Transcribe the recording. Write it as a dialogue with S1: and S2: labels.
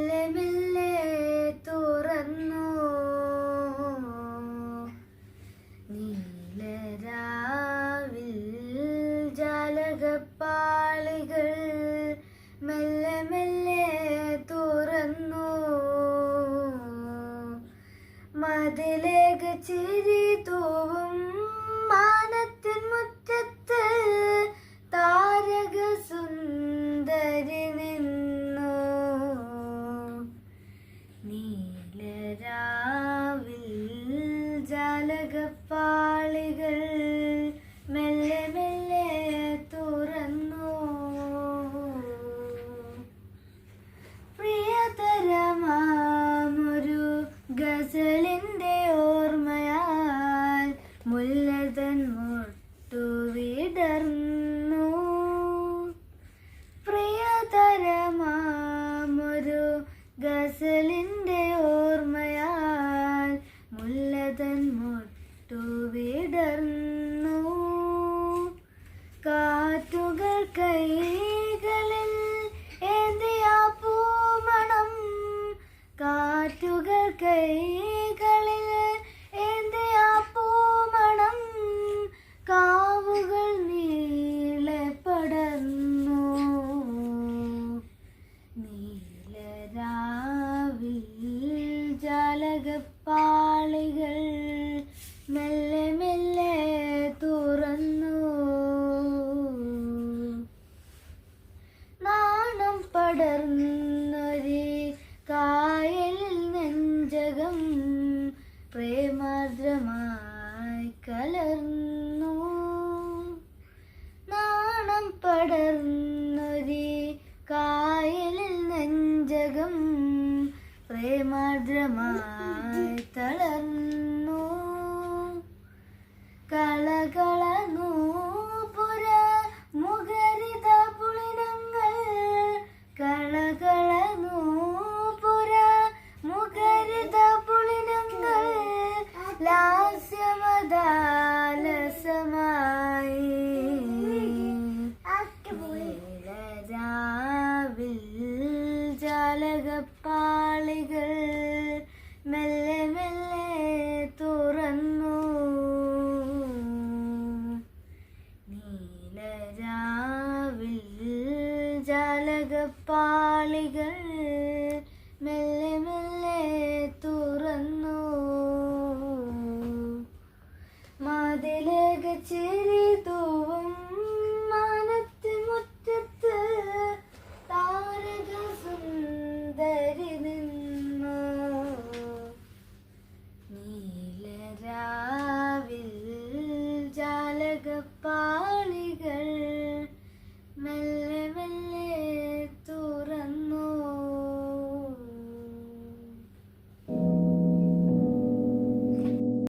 S1: മെല്ലെ മെല്ലെ തുറന്നു. നീലരാവിൽ ജാലകപ്പാളികൾ മെല്ലെ മെല്ലെ തുറന്നു. മതിലേക്ക് ചിരി ജാലകപ്പാളികൾ മെല്ലെ മെല്ലെ തുറന്നു. പ്രിയതരമാമൊരു ഗസലിന്റെ ഓർമ്മയാൽ കൈകളിൽ ഏന്തിയ പൂമണം? കാറ്റുകൾ കൈകളിൽ ഏന്തിയ പൂമണം? കാവുകൾ നീളെ പടർന്നു. നീലരാവിൽ ജാലകപ്പാളികൾ മെല്ലെ മെല്ലെ തുറന്നു നാണം പടർന്നൊരു കായലിൽ നെഞ്ചകം പ്രേമാർദ്രമായി കലർന്നു നാണം പടർന്നൊരു കായലിൽ നെഞ്ചകം പ്രേമാർദ്രമായി തളർന്നു. കളകള നൂപുര മുഖരിത പുളിനങ്ങൾ. കളകള നൂപുര മുഖരിത പുളിനങ്ങൾ. ലാസ്യമദാലസമായി രാവിൽ ജാലകപ്പാളികൾ മെല്ലെ മെല്ലെ തുറന്നു നീലരാവിൽ ജാലകപ്പാളികൾ പാളികൾ മെല്ലെ